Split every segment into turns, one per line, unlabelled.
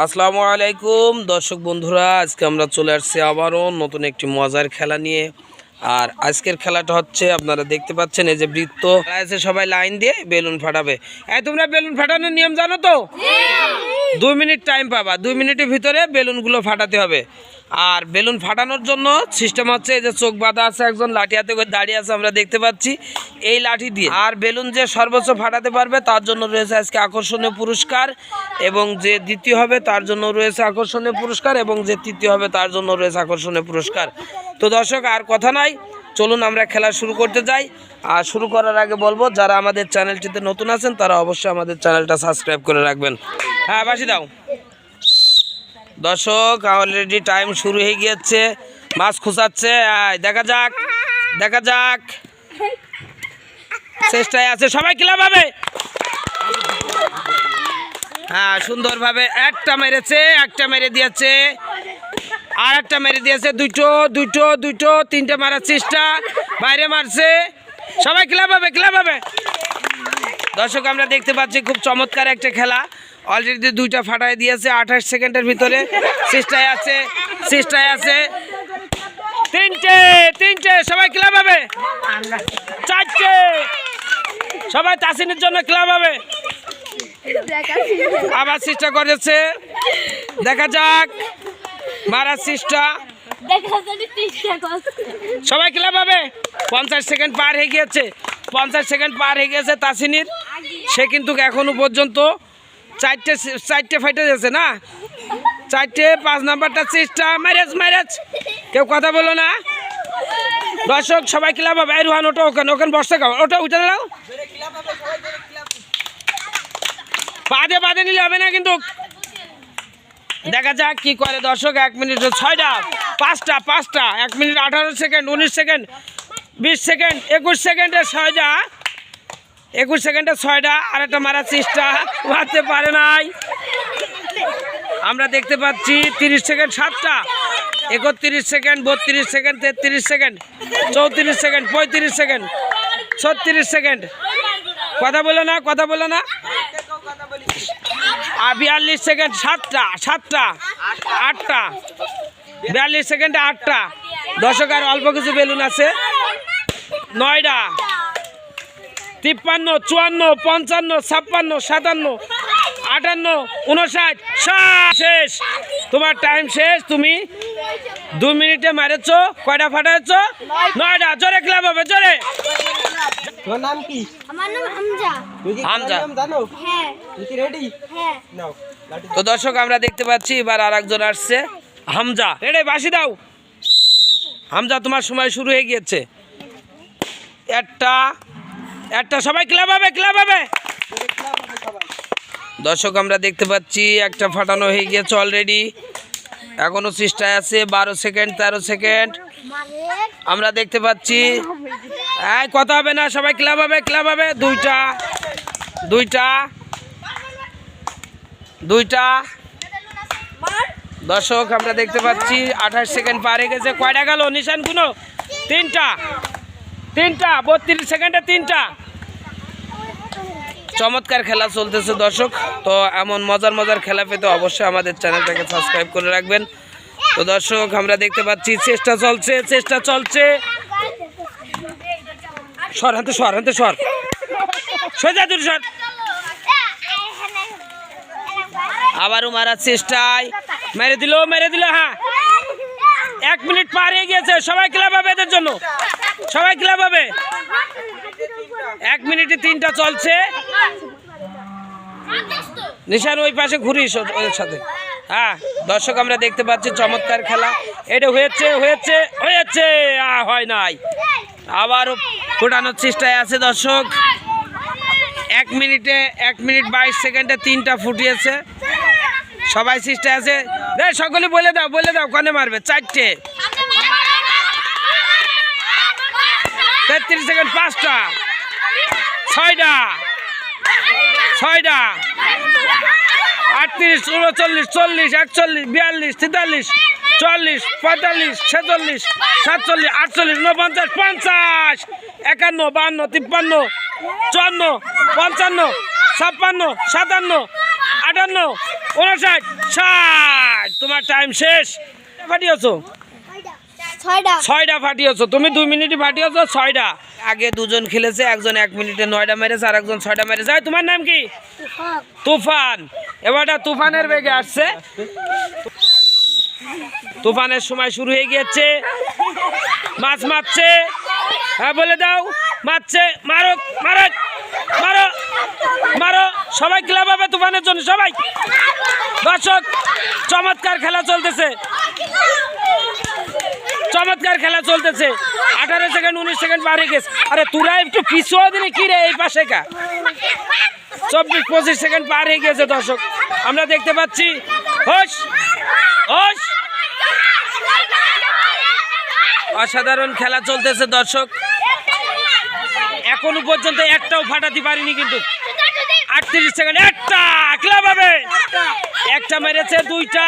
আসসালামু আলাইকুম। দর্শক বন্ধুরা আজকে আমরা চলে আসছি আবারও নতুন একটি মজার খেলা নিয়ে। আর আজকের খেলাটা হচ্ছে আপনারা দেখতে পাচ্ছেন এই যে বৃত্ত। আছে সবাই লাইন দিয়ে বেলুন ফাটাবে। এই তোমরা বেলুন ফাটানোর নিয়ম জানো তো? দুই মিনিট টাইম পাবা। দুই মিনিটের ভিতরে বেলুনগুলো ফাটাতে হবে। আর বেলুন ফাটানোর জন্য সিস্টেম হচ্ছে এই যে চোখ বাঁধা আছে, একজন লাঠি হাতে করে দাঁড়িয়ে আছে, আমরা দেখতে পাচ্ছি। এই লাঠি দিয়ে। আর বেলুন যে সর্বোচ্চ ফাটাতে পারবে, তার জন্য রয়েছে আজকে আকর্ষণীয় পুরস্কার এবং যে দ্বিতীয় হবে, তার জন্য রয়েছে আকর্ষণীয় পুরস্কার এবং যে তৃতীয় হবে, তার জন্য রয়েছে আকর্ষণীয় পুরস্কার। তো দর্শক, আর কথা নাই, চলুন আমরা খেলা শুরু করতে যাই। আর শুরু করার আগে বলব, যারা আমাদের চ্যানেলটিতে নতুন আছেন, তারা অবশ্যই আমাদের চ্যানেলটা সাবস্ক্রাইব করে রাখবেন। হ্যাঁ বাসি দাও। দর্শক অলরেডি টাইম শুরু হয়ে গিয়েছে। মাছ খোঁচাচ্ছে দেখা যাক দেখা যাক। চেষ্টায় আছে, সবাই কিলা পাবে। হ্যাঁ সুন্দরভাবে একটা মেরেছে, একটা মেরে দিয়েছে। আর একটা মেরে দিয়েছে, দুটো দুটো দুটো, তিনটে মারার চেষ্টা, বাইরে মারছে। সবাই কিলা পাবে কিলা পাবে। দর্শক, আমরা দেখতে পাচ্ছি, খুব চমৎকার একটা খেলা। অলরেডি দুইটা ফাটাই দিয়েছে, আঠাশ সেকেন্ডের ভিতরে। চেষ্টায় আছে চেষ্টায় আছে। তিনটে তিনটে, সবাই ক্লাব হবে। চারটে। সবাই তাসিনের জন্য ক্লাব হবে। আবার চেষ্টা করেছে। দেখা যাক। মারার চেষ্টা সবাই ক্লাব হবে। পঞ্চাশ সেকেন্ড পার হয়ে গিয়েছে। পঞ্চাশ সেকেন্ড পার হয়ে গিয়েছে তাসিনীর। সে কিন্তু এখনও পর্যন্ত চারটে চারটে ফাইটে যাচ্ছে না? চারটে, পাঁচ নাম্বারটা চেষ্টা ম্যারেজ ম্যারেজ। কেউ কথা বলো না। দর্শক, সবাই ক্লাব হবে। এই রুহান ওটা ওখানে ওখানে বসতে খাও ওটা উঠে দাও বাদে বাদে নিলে হবে না কিন্তু। দেখা যাক কি করে দর্শক, এক মিনিট ছয়টা, পাঁচটা পাঁচটা। এক মিনিট আঠারো সেকেন্ড, উনিশ সেকেন্ড, বিশ সেকেন্ড, একুশ সেকেন্ডে ছয়টা। একুশ সেকেন্ডে ছয়টা আর একটা মারার চেষ্টা মারতে পারে নাই। আমরা দেখতে পাচ্ছি তিরিশ সেকেন্ড সাতটা, একত্রিশ সেকেন্ড, বত্রিশ সেকেন্ড, তেত্রিশ সেকেন্ড, চৌত্রিশ সেকেন্ড, পঁয়ত্রিশ সেকেন্ড, ছত্রিশ সেকেন্ড। কথা বলো না, কথা বলো না। আর বিয়াল্লিশ সেকেন্ড সাতটা সাতটা, আটটা, বিয়াল্লিশ সেকেন্ডে আটটা। দশক আর অল্প কিছু বেলুন আছে। নয়টা তিপ্পান্ন চুয়ান্ন পঞ্চান্ন ছাপ্পান্ন সাতান্ন আটান্ন উনষাট ষাট। শেষ। তোমার টাইম শেষ। তুমি দু মিনিটে মারেছ কয়টা ফাটাচ্ছ নয়টা। জোরে ক্লাব হবে জোরে।
তোমার নাম কি?
আমার নাম হামজা।
হামজা।
জানো?
হ্যাঁ।
তুই কি রেডি
হ্যাঁ।
নাও
তো দর্শক আমরা দেখতে পাচ্ছি এবার আর একজন আসছে। হামজা। রেডে বাসি দাও। হামজা তোমার সময় শুরু হয়ে গিয়েছে। একটা একটা সবাই ক্লাব হবে ক্লাব হবে। দর্শক, আমরা দেখতে পাচ্ছি, একটা ফাটানো হয়ে গিয়েছে অলরেডি এখনও চেষ্টায় আছে, বারো সেকেন্ড তেরো সেকেন্ড আমরা দেখতে পাচ্ছি। এই, কথা হবে না, সবাই ক্লাব হবে ক্লাব হবে। দুইটা দুইটা দুইটা। দর্শক, আমরা দেখতে পাচ্ছি, আঠাশ সেকেন্ড পার হয়ে গেছে। কয়টা গেল? নিশান গুনো তিনটা। তিনটা, বত্রিশ সেকেন্ডে তিনটা। চমৎকার খেলা চলতেছে দর্শক। তো এমন মজার মজার খেলা পেতে অবশ্যই আমাদের চ্যানেলটাকে সাবস্ক্রাইব করে রাখবেন। তো দর্শক, আমরা দেখতে পাচ্ছি চেষ্টা চলছে চেষ্টা চলছে। সর হাতে সর হাতে, সর। সোজা দূর সর। আবারও মারার চেষ্টায়। মেরে দিল মেরে দিল হ্যাঁ। এক মিনিট পার হয়ে গিয়েছে। সবাই ক্লাব হবে এদের জন্য। সবাই ক্লাব হবে এক মিনিটে তিনটা চলছে। নিশান, ওই পাশে ঘুরিস ওদের সাথে। হ্যাঁ দর্শক, আমরা দেখতে পাচ্ছি চমৎকার খেলা। এটা হয়েছে হয়েছে হয়েছে। হয় নাই। আবারও ফোটানোর চেষ্টায় আছে দর্শক। এক মিনিটে, এক মিনিট বাইশ সেকেন্ডে তিনটা ফুটিয়েছে। সবাই চেষ্টায় আছে। রে, সকলে বলে দাও বলে দাও, কনে মারবে? চারটে। তেত্রিশ সেকেন্ড, পাঁচটা। ছয়টা। ছয়টা। আটত্রিশ উনচল্লিশ চল্লিশ একচল্লিশ বিয়াল্লিশ তেতাল্লিশ চল্লিশ পঁয়তাল্লিশ ছেচল্লিশ সাতচল্লিশ আটচল্লিশ উনপঞ্চাশ পঞ্চাশ একান্ন বান্ন তিপ্পান্ন চুয়ান্ন পঞ্চান্ন ছাপ্পান্ন সাতান্ন আটান্ন উনষাট ষাট। তোমার টাইম শেষ। ফাটিয়েছো
ছয়টা।
ছয়টা ফাটিয়েছো তুমি দুই মিনিটই ফাটিয়েছো ছয়টা। আগে দুজন খেলেছে একজন এক মিনিটে নয়টা মেরেছে আর একজন ছয়টা মেরেছে। তোমার নাম কি? তুফান। এবারটা তুফানের বেগে আসছে। তুফানের সময় শুরু হয়ে গিয়েছে। মাছ মারছে। হ্যাঁ বলে দাও। মারছে। মারো মারো মারো মারো। সবাই ক্লাব হবে তুফানের জন্য সবাই। দর্শক চমৎকার খেলা চলতেছে। চমৎকার খেলা চলতেছে। আঠারো সেকেন্ড উনিশ সেকেন্ড হয়ে গেছে। আরে তোরা একটু পিছুয়া দিলে, কি রে এই পাশে কা চব্বিশ, পঁচিশ সেকেন্ড পার হয়ে গেছে দর্শক। আমরা দেখতে পাচ্ছি, হোস হোস। অসাধারণ খেলা চলতেছে দর্শক। এখনও পর্যন্ত একটাও ফাটাতে পারিনি কিন্তু। আটত্রিশ সেকেন্ড একটা! ক্লাব হবে। একটা মেরেছে, দুইটা।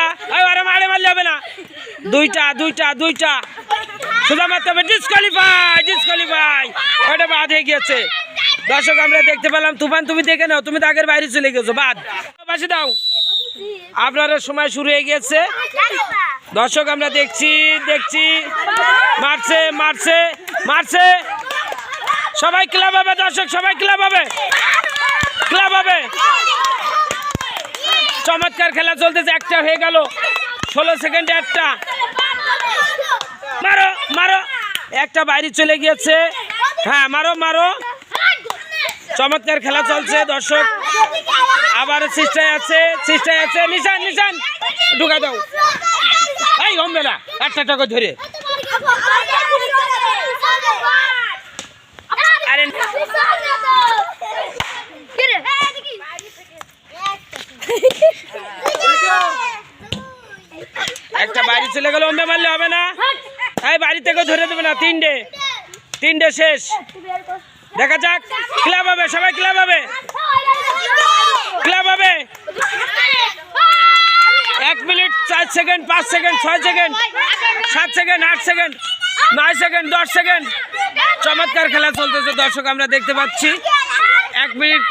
আরে মারে মারলে হবে না। দুইটা দুইটা দুইটা। সোজা মারতে হবে ডিসকোয়ালিফাই ডিসকোয়ালিফাই ওটা বাদ হয়ে গিয়েছে। দর্শক, আমরা দেখতে পেলাম, তুফান, তুমি দেখে নাও, তুমি তো আগের বাইরে চলে গেছো, বাদ। বাসি দাও। আপনার সময় শুরু হয়ে গিয়েছে। দর্শক, আমরা দেখছি দেখছি। মারছে মারছে মারছে। সবাই ক্লাব হবে, দর্শক, সবাই ক্লাব হবে। ক্লাব হবে। চমৎকার খেলা চলতেছে, একটা হয়ে গেল। ষোলো সেকেন্ডে একটা। মারো মারো। একটা বাইরে চলে গিয়েছে। হ্যাঁ মারো মারো। চমৎকার খেলা চলছে, দর্শক। আবার চেষ্টায় আছে চেষ্টায় আছে। নিশান নিশান ঢুকা দাও। এই হমবে না একটা টাকা ধরে। একটা বাড়ি চলে গেলে, অম্বে মারলে হবে না। এই বাড়ি থেকে ধরে দেবে না, তিনটে। তিনটে শেষ। দেখা যাক, ক্লাব হবে, সবাই ক্লাব হবে। ক্লাব হবে। এক মিনিট, চার সেকেন্ড, পাঁচ সেকেন্ড, ছয় সেকেন্ড, সাত সেকেন্ড, আট সেকেন্ড, নয় সেকেন্ড, দশ সেকেন্ড। চমৎকার খেলা চলতেছে, দর্শক, আমরা দেখতে পাচ্ছি। এক মিনিট,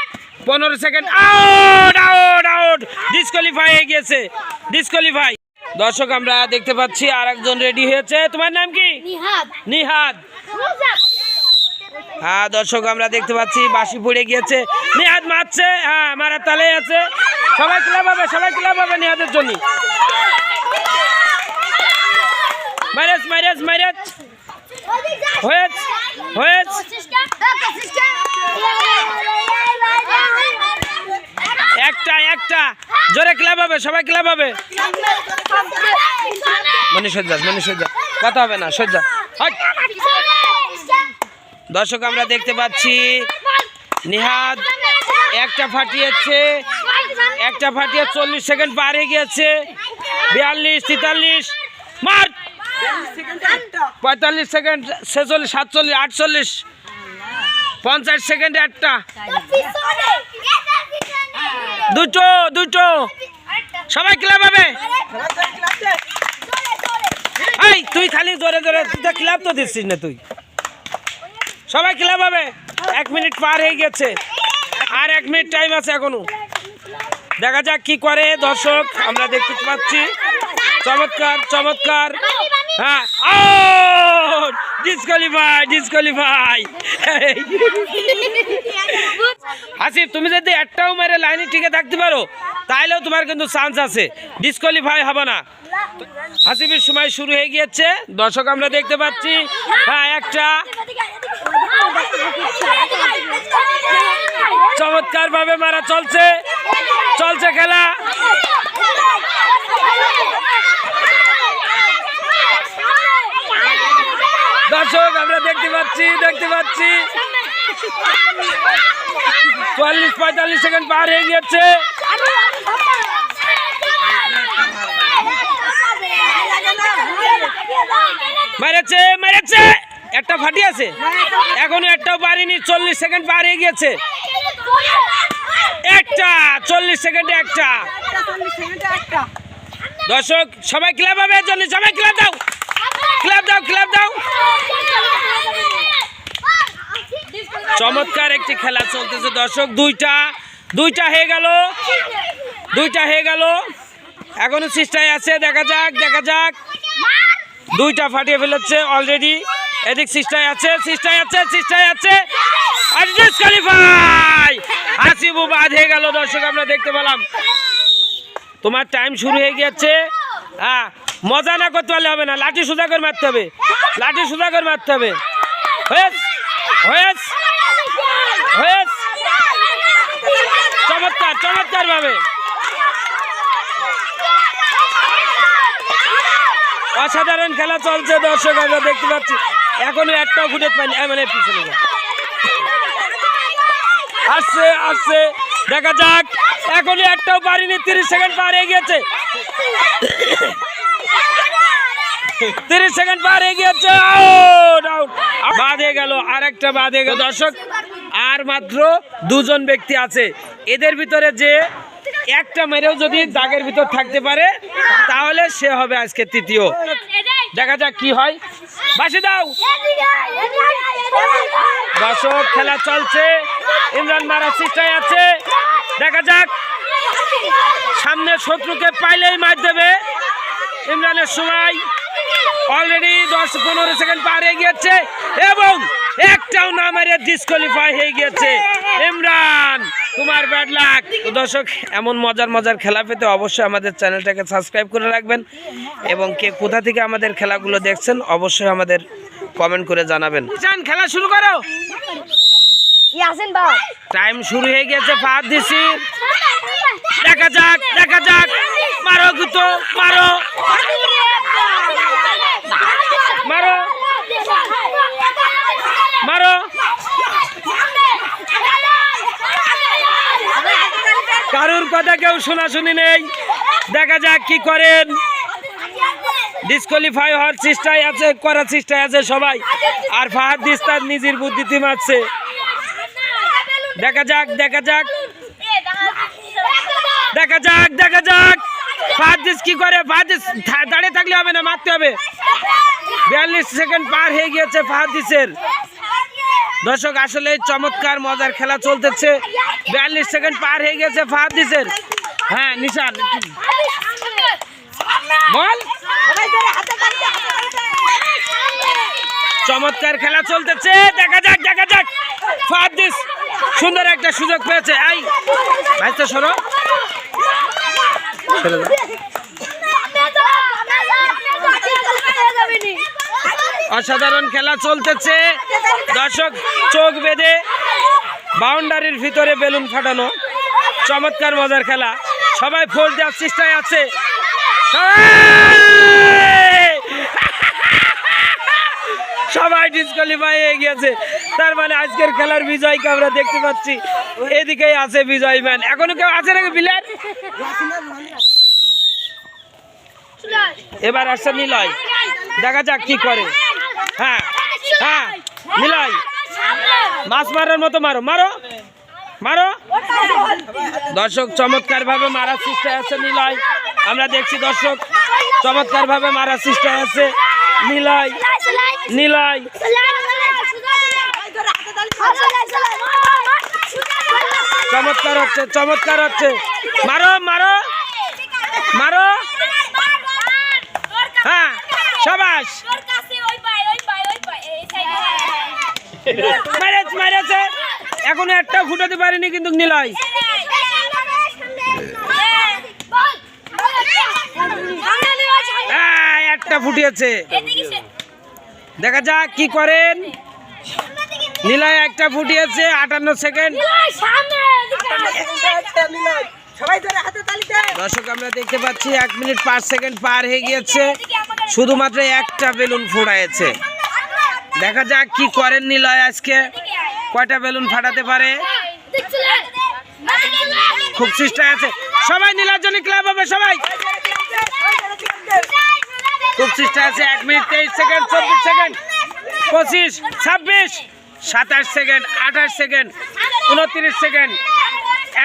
পনেরো second. Out out out disqualify হয়ে গিয়েছে। ডিসকোয়ালিফাই দর্শক আমরা দেখতে পাচ্ছি আর একজন রেডি হয়েছে। তোমার নাম কি?
নিহাদ।
হ্যাঁ দর্শক আমরা দেখতে পাচ্ছি বাসি পড়ে গিয়েছে। নিহাদ মারছে। হ্যাঁ মারার তালে আছে। সবাই ক্লাব হবে সবাই ক্লাব হবে নিহাদের জন্য। মাইরাজ মাইরাজ মাইরাজ। হয়েছ হয়েছ একটা একটা জোরে ক্লাব হবে, সবাই ক্লাব হবে। মানে সজ্জা মানে সজ্জা কথা হবে না সজ্জা দর্শক, আমরা দেখতে পাচ্ছি, নিহাদ একটা ফাটিয়েছে, একটা ফাটিয়ে চল্লিশ সেকেন্ড পার হয়ে গিয়েছে। বিয়াল্লিশ, তেতাল্লিশ মার পঁয়তাল্লিশ সেকেন্ড, ছেচল্লিশ, সাতচল্লিশ, আটচল্লিশ, পঞ্চাশ সেকেন্ড একটা। দুটো দুটো। সবাই ক্লাব হবে। এই, তুই খালি জোরে জোরে। তুই ক্লাব তো দিচ্ছিস না তুই। সবাই ক্লাব হবে। এক মিনিট পার হয়ে গেছে। আর এক মিনিট টাইম আছে এখনও। দেখা যাক কি করে দর্শক, আমরা দেখতে পাচ্ছি। চমৎকার চমৎকার। হ্যাঁ। ডিসকোয়ালিফাই ডিসকোয়ালিফাই হাসিফ তুমি যদি একটাও মেরে লাইনে টিকে থাকতে পারো তাহলেও তোমার কিন্তু চান্স আছে। ডিসকোয়ালিফাই হবে না। হাসিফের সময় শুরু হয়ে গিয়েছে। দর্শক আমরা দেখতে পাচ্ছি হ্যাঁ একটা। চমৎকার ভাবে মারা চলছে। চলছে খেলা। দর্শক আমরা দেখতে পাচ্ছি দেখতে পাচ্ছি। চুয়াল্লিশ পঁয়তাল্লিশ সেকেন্ড পার হয়ে গিয়েছে। মেরেছে মেরেছে। একটা ফাটি আছে। এখনও একটাও পারিনি চল্লিশ সেকেন্ড পার হয়ে গিয়েছে। একটা চল্লিশ সেকেন্ডে একটা। দর্শক সবাই ক্লাব হবে জন্য সবাই ক্লাব দাও। ক্লাব দাও ক্লাব দাও চমৎকার একটি খেলা চলতেছে, দর্শক। দুইটা দুইটা হয়ে গেল। দুইটা হয়ে গেল। এখনও চেষ্টায় আছে, দেখা যাক দেখা যাক। দুইটা ফাটিয়ে ফেলেছে অলরেডি এদিক সিস্টায় আছে সিস্টায় আছে সিস্টায় আছে। আর হাসিবু বাদ হয়ে গেল, দর্শক, আমরা দেখতে পেলাম। তোমার টাইম শুরু হয়ে গেছে হ্যাঁ মজা না করতে পারলে হবে না। লাঠি সুদা করে মারতে হবে। লাঠি সুদা করে মারতে হবে। চমৎকার চমৎকার ভাবে। অসাধারণ খেলা চলছে দর্শক, আমরা দেখতে পাচ্ছি। এখনও একটাও ফুটে পাইনি মানে পিছনে আসছে আসছে। দেখা যাক। এখনই একটাও পারিনি, তিরিশ সেকেন্ড পার গিয়েছে। তিরিশ সেকেন্ড পার গিয়েছে আউট আউট বাদে গেল আর একটা বাদে গেল। দর্শক, আর মাত্র দুজন ব্যক্তি আছে। এদের ভিতরে যে একটা মেরেও যদি দাগের ভিতর থাকতে পারে, তাহলে সে হবে আজকে তৃতীয়। দেখা যাক কি হয়। বাসি দাও। দর্শক, খেলা চলছে। ইমরান মারা চেষ্টায় আছে। দেখা যাক। সামনে শত্রুকে পাইলেই মার দেবে। ইমরানের সময় অলরেডি দশ পনেরো সেকেন্ড পার হয়ে গিয়েছে এবং একটাও না মেরে ডিসকোয়ালিফাই হয়ে গিয়েছে। ইমরান, তোমার ব্যাড লাক দর্শক, এমন মজার মজার খেলা পেতে অবশ্যই আমাদের চ্যানেলটাকে সাবস্ক্রাইব করে রাখবেন এবং কে কোথা থেকে আমাদের খেলাগুলো দেখছেন অবশ্যই আমাদের কমেন্ট করে জানাবেন। খেলা শুরু করো।
বাবা
টাইম শুরু হয়ে গেছে, ফাঁদ দিছি। দেখা যাক দেখা যাক। মারো গুতো, মারো। মারো। কারুর কথা কেউ শোনাশুনি নেই। দেখা যাক কি করেন। ডিসকোয়ালিফাই হওয়ার চেষ্টায় আছে, করার চেষ্টায় আছে সবাই। আর ফাহাদ দিস, তার নিজের বুদ্ধিতে মারছে। দেখা যাক দেখা যাক। দেখা যাক দেখা যাক। ফাহাদিস কি করে? ফাহাদিস দাঁড়িয়ে থাকলে হবে না মারতে হবে। বিয়াল্লিশ সেকেন্ড পার হয়ে গিয়েছে ফাহাদিসের দর্শক আসলে চমৎকার মজার খেলা চলতেছে। বিয়াল্লিশ সেকেন্ড পার হয়ে গেছে ফাহাদিসের হ্যাঁ নিশান। বল চমৎকার খেলা চলতেছে। দেখা যাক দেখা যাক। ফাহাদিস সুন্দর একটা সুযোগ পেয়েছে। এই সরো। সরে অসাধারণ খেলা চলতেছে। দর্শক চোখ বেঁধে বাউন্ডারির ভিতরে বেলুন ফাটানো। চমৎকার মজার খেলা। সবাই ফোর দেওয়ার চেষ্টায় আছে। সবাই! সবাই ডিসকোয়ালিফাই হয়ে গিয়েছে। তার মানে আজকের খেলার বিজয়কে আমরা দেখতে পাচ্ছি। এদিকেই আছে বিজয় ম্যান। এখনও কেউ আছে নাকি বিলের এবার আসছে নিলয়। দেখা যাক কি করে। হ্যাঁ হ্যাঁ নিলয়। মাছ মারার মতো মারো। মারো মারো। দর্শক চমৎকার ভাবে মারার চেষ্টায় আছে নিলয়। আমরা দেখছি দর্শক চমৎকার ভাবে মারার চেষ্টায় আছে নিলয়। নিলয়। চমৎকার হচ্ছে চমৎকার হচ্ছে। মারো মারো মারো। হ্যাঁ সবাস। মেরেছে মেরেছে। এখনও একটা ফুটাতে পারিনি কিন্তু নিলয়। একটা ফুটিয়েছে। দেখা যাক কি করেন। নিলয় একটা ফুটিয়েছে আটান্ন সেকেন্ড।
সবাই ধরে হাতে তালি দে
দর্শক আমরা দেখতে পাচ্ছি এক মিনিট পাঁচ সেকেন্ড পার হয়ে গিয়েছে। শুধুমাত্র একটা বেলুন ফোড়ায়েছে দেখা যাক কি করেন নিলয় আজকে। কয়টা বেলুন ফাটাতে পারে? খুব চেষ্টা আছে। সবাই নীলাঞ্জনী ক্লাব হবে সবাই। খুব চেষ্টা আছে। এক মিনিট তেইশ সেকেন্ড চব্বিশ সেকেন্ড। পঁচিশ ছাব্বিশ। সাতাশ সেকেন্ড, আঠাশ সেকেন্ড, উনত্রিশ সেকেন্ড,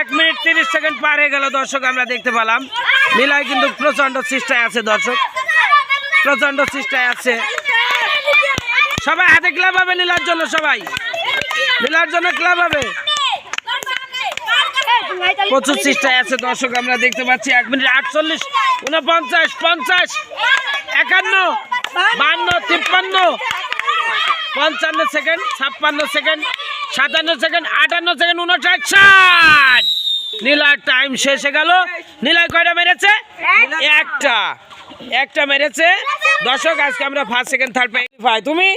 এক মিনিট তিরিশ সেকেন্ড পার হয়ে গেল দর্শক, আমরা দেখতে পেলাম। নীলায় কিন্তু প্রচণ্ড চেষ্টায় আছে দর্শক। প্রচণ্ড চেষ্টায় আছে। সবাই হাতে ক্লাব হবে নীলার জন্য, সবাই। নীলার জন্য ক্লাব হবে। প্রচুর চেষ্টায় আছে দর্শক, আমরা দেখতে পাচ্ছি। এক মিনিট আটচল্লিশ, উনপঞ্চাশ, পঞ্চাশ, একান্ন, বান্ন, তিপ্পান্ন পঞ্চান্ন সেকেন্ড ছাপ্পান্ন সেকেন্ড সাতান্ন সেকেন্ড আটান্ন সেকেন্ড উনষাট ষাট। নীলার টাইম শেষ হয়ে গেল। নীলায় কয়টা মেরেছে? একটা। একটা মেরেছে। দর্শক আজকে আমরা ফার্স্ট সেকেন্ড থার্ড পাই তুমি?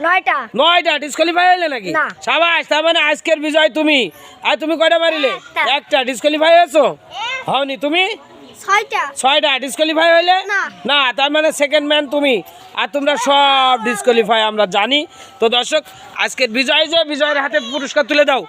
নয়টা।
নয়টা? ডিসকোয়ালিফাই হইলে নাকি?
না।
সাবাস তার মানে আজকের বিজয় তুমি। আর তুমি কয়টা মারিলে?
একটা।
একটা। ডিসকোয়ালিফাই হয়েছো? হওনি। তুমি?
ছয়টা।
ছয়টা? ডিসকোয়ালিফাই হইলে?
না।
না তার মানে সেকেন্ড ম্যান তুমি। আর তোমরা সব ডিসকোয়ালিফাই আমরা জানি। তো দর্শক আজকের বিজয় যে বিজয়ের হাতে পুরস্কার তুলে দাও।